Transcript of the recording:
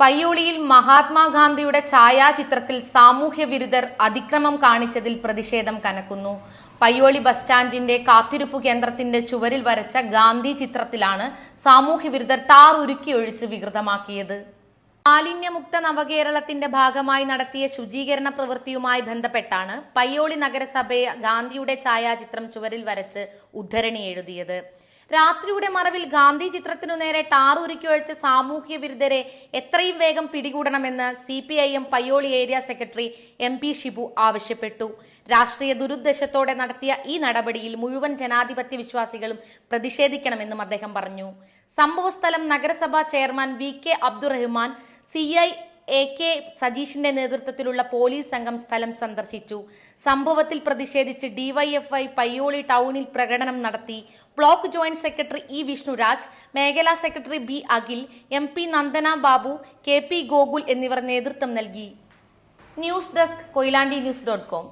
പയ്യോളിയിൽ മഹാത്മാഗാന്ധിയുടെ ഛായാചിത്രത്തിൽ സാമൂഹ്യ വിരുദ്ധർ അതിക്രമം കാണിച്ചതിൽ പ്രതിഷേധം കനക്കുന്നു. പയ്യോളി ബസ് സ്റ്റാൻഡിന്റെ കാത്തിരിപ്പ് കേന്ദ്രത്തിന്റെ ചുവരിൽ വരച്ച ഗാന്ധി ചിത്രത്തിലാണ് സാമൂഹ്യ വിരുദ്ധർ ടാർ ഉരുക്കി ഒഴിച്ച് വികൃതമാക്കിയത്. മാലിന്യമുക്ത നവകേരളത്തിന്റെ ഭാഗമായി നടത്തിയ ശുചീകരണ പ്രവൃത്തിയുമായി ബന്ധപ്പെട്ടാണ് പയ്യോളി നഗരസഭയെ ഗാന്ധിയുടെ ഛായാചിത്രം ചുവരിൽ വരച്ച് ഉദ്ധരണി എഴുതിയത്. രാത്രിയുടെ മറവിൽ ഗാന്ധി ചിത്രത്തിനു നേരെ ഒഴിച്ച സാമൂഹ്യ വിരുദ്ധരെ എത്രയും വേഗം പിടികൂടണമെന്ന് C P I M Payyoli area secretary M P Shibu ആവശ്യപ്പെട്ടു. രാഷ്ട്രീയ ദുരുദ്ദേശത്തോടെ നടത്തിയ ഈ നടപടിയിൽ മുഴുവൻ ജനാധിപത്യ വിശ്വാസികളും പ്രതിഷേധിക്കണമെന്നും അദ്ദേഹം പറഞ്ഞു. സംഭവസ്ഥലം നഗരസഭാ chairman V K Abdurahman C I A K സജീഷിന്റെ നേതൃത്വത്തിലുള്ള പോലീസ് സംഘം സ്ഥലം സന്ദർശിച്ചു. സംഭവത്തിൽ പ്രതിഷേധിച്ച് ഡിവൈഎഫ്ഐ പയ്യോളി ടൗണിൽ പ്രകടനം നടത്തി. Block joint secretary E Vishnuraj മേഖലാ secretary B Akhil M P Nandana Babu K P Gokul എന്നിവർ നേതൃത്വം നൽകി. News desk Koyilandy news dot com.